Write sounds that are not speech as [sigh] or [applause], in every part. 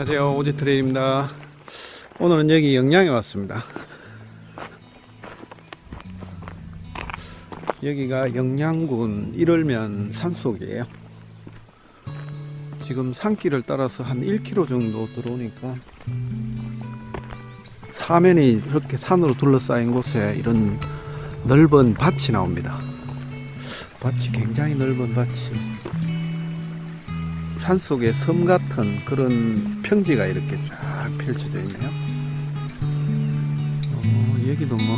안녕하세요. 오지트레입니다. 오늘은 여기 영양에 왔습니다. 여기가 영양군 일월면 산속이에요. 지금 산길을 따라서 한 1km 정도 들어오니까 사면이 이렇게 산으로 둘러싸인 곳에 이런 넓은 밭이 나옵니다. 밭이 굉장히 넓은 밭이 산속에 섬 같은 그런 평지가 이렇게 쫙 펼쳐져 있네요. 어, 여기도 뭐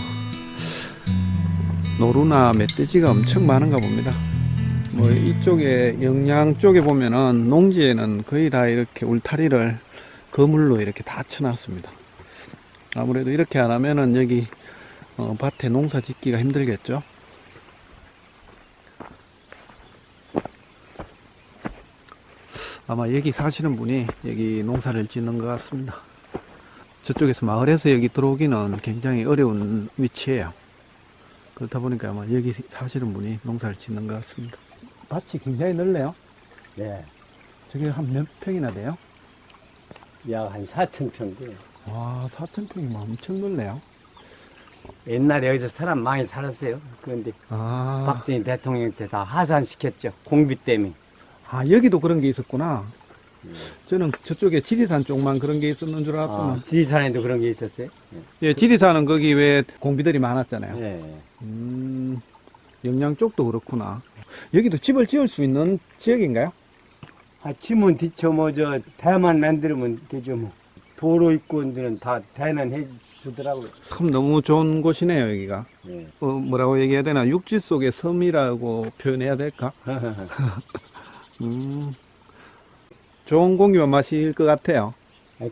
노루나 멧돼지가 엄청 많은가 봅니다. 뭐 이쪽에 영양 쪽에 보면은 농지에는 거의 다 이렇게 울타리를 거물로 이렇게 다 쳐놨습니다. 아무래도 이렇게 안 하면은 여기 어, 밭에 농사 짓기가 힘들겠죠. 아마 여기 사시는 분이 여기 농사를 짓는 것 같습니다. 저쪽에서 마을에서 여기 들어오기는 굉장히 어려운 위치예요. 그렇다 보니까 아마 여기 사시는 분이 농사를 짓는 것 같습니다. 밭이 굉장히 넓네요. 네, 저게 한 몇 평이나 돼요? 약 한 4천 평 돼요. 와, 4천 평이면 엄청 넓네요. 옛날에 여기서 사람 많이 살았어요. 그런데 아, 박정희 대통령 때 다 하산시켰죠. 공비 때문에. 아 여기도 그런 게 있었구나. 음. 저는 저쪽에 지리산 쪽만 그런 게 있었는 줄 알았구나. 아, 지리산에도 그런 게 있었어요. 예, 지리산은 거기 왜 공비들이 많았잖아요. 네. 음, 영양 쪽도 그렇구나. 여기도 집을 지을 수 있는 지역인가요? 아, 지문 뒤쳐 뭐저 대만 만들면 되죠 뭐. 도로 데는 다 대는 해 주더라고요. 참 너무 좋은 곳이네요, 여기가. 네. 어, 뭐라고 얘기해야 되나? 육지 속의 섬이라고 표현해야 될까? [laughs] 음, 좋은 공기만 마실 것 같아요.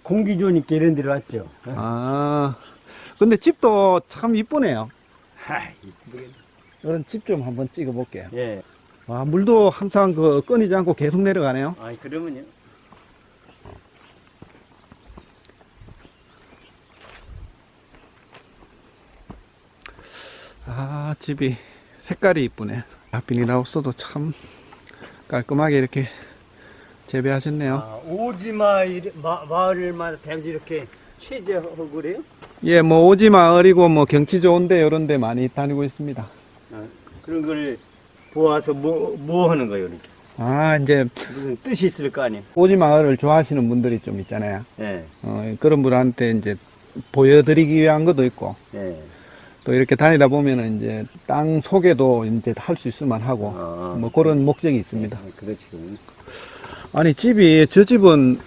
공기 좋으니까 이런 데로 왔죠. 아, 근데 집도 참 이쁘네요. 하. 이런 집 좀 한번 찍어 볼게요. 예. 와, 물도 항상 그 끊이지 않고 계속 내려가네요. 아, 그러면요. 아, 집이 색깔이 이쁘네. 아, 비닐하우스도 참 깔끔하게 이렇게 재배하셨네요. 아, 오지마 마, 마을마다 뱀지 이렇게 취재하고 그래요? 예, 뭐 오지 마을이고 뭐 경치 좋은데 이런 데 많이 다니고 있습니다. 아, 그런 걸 보아서 뭐, 뭐 하는 거예요, 이렇게? 아, 이제 무슨 뜻이 있을 거 아니에요? 오지 마을을 좋아하시는 분들이 좀 있잖아요. 예, 어, 그런 분한테 이제 보여드리기 위한 것도 있고 예. 또 이렇게 다니다 보면은 이제 땅 소개도 이제 할 수 있을 만 하고 아, 뭐 그런 목적이 있습니다. 아, 그렇지. 그럼. 아니 집이 저 집은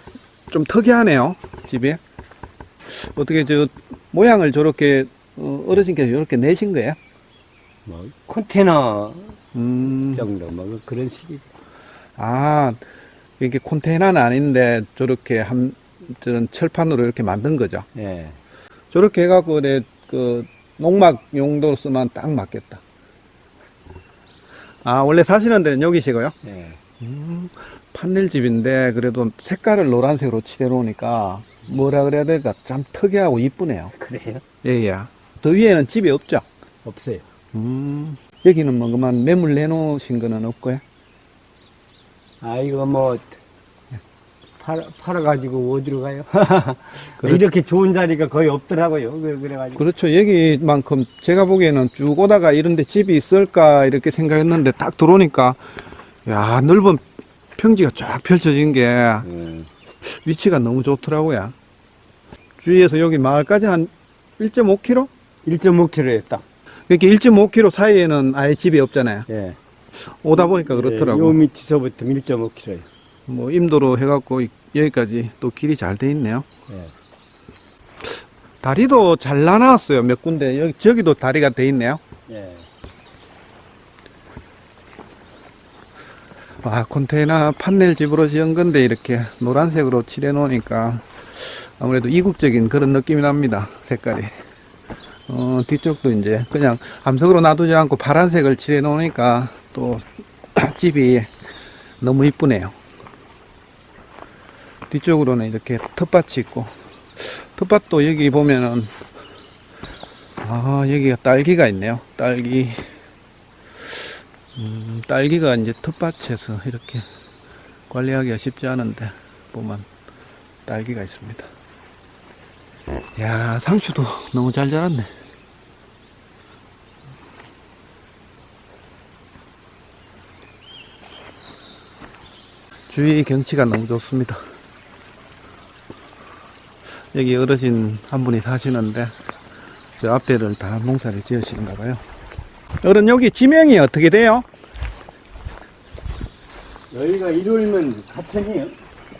좀 특이하네요. 집이 어떻게 저 모양을 저렇게 어, 어르신께서 이렇게 내신 거예요? 뭐, 컨테이너 음, 정도, 뭐, 그런 식이지. 아 이게 콘테이너는 아닌데 저렇게 한 저런 철판으로 이렇게 만든 거죠. 예. 저렇게 해갖고 내그 농막 용도로 쓰면 딱 맞겠다. 아 원래 사시는 데는 여기시고요? 예. 음, 판넬 집인데 그래도 색깔을 노란색으로 칠해 놓으니까 뭐라 그래야 될까 참 특이하고 이쁘네요. 그래요? 예 예. 더 위에는 집이 없죠. 없어요. 음, 여기는 뭐 그만 매물 내놓으신 거는 없고요. 아, 이거 뭐, 팔아, 팔아가지고 어디로 가요? [laughs] 그렇- 이렇게 좋은 자리가 거의 없더라고요. 그래- 그래가지고. 그렇죠. 여기만큼 제가 보기에는 쭉 오다가 이런데 집이 있을까 이렇게 생각했는데 딱 들어오니까 야 넓은 평지가 쫙 펼쳐진 게 예. 위치가 너무 좋더라고요. 주위에서 여기 마을까지 한 1.5km? 1.5km에 딱. 이렇게 1.5km 사이에는 아예 집이 없잖아요. 예. 오다 보니까 그렇더라고. 요 밑에서부터 1.5km예요. 뭐 임도로 해갖고 이- 여기까지 또 길이 잘 돼 있네요. 예. 다리도 잘 나놨어요. 몇 군데 여기 저기도 다리가 돼 있네요. 예. 아 컨테이너 판넬 집으로 지은 건데 이렇게 노란색으로 칠해 놓으니까 아무래도 이국적인 그런 느낌이 납니다. 색깔이. 어 뒤쪽도 이제 그냥 암석으로 놔두지 않고 파란색을 칠해 놓으니까 또 [clears throat] 집이 너무 이쁘네요. 뒤쪽으로는 이렇게 텃밭이 있고 텃밭도 여기 보면은 아 여기가 딸기가 있네요. 딸기 음, 딸기가 이제 텃밭에서 이렇게 관리하기가 쉽지 않은데 보면 딸기가 있습니다. 야, 상추도 [laughs] 너무 잘 자랐네. 주위 경치가 너무 좋습니다. 여기 어르신 한 분이 사시는데 저 앞에를 다 농사를 지으시는가 봐요. 어른 여기 지명이 어떻게 돼요? 여기가 일요일면 가천이에요.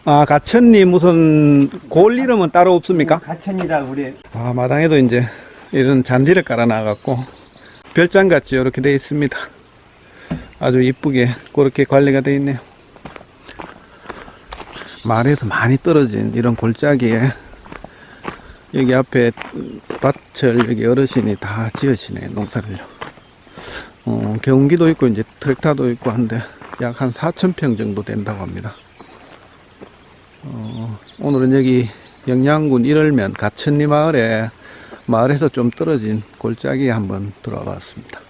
아 가천리 무슨 골 이름은 따로 없습니까? 가천이라 그래. 아 마당에도 이제 이런 잔디를 깔아 놔갖고 별장같이 이렇게 되어 있습니다. 아주 이쁘게 그렇게 관리가 되어 있네요. 마을에서 많이 떨어진 이런 골짜기에 여기 앞에 밭을 여기 어르신이 다 지으시네 농사를요. 어, 경운기도 있고 이제 트랙터도 있고 한데 약 한 4천 평 정도 된다고 합니다. 어, 오늘은 여기 영양군 일월면 가천리 마을에 마을에서 좀 떨어진 골짜기에 한번 들어와 봤습니다.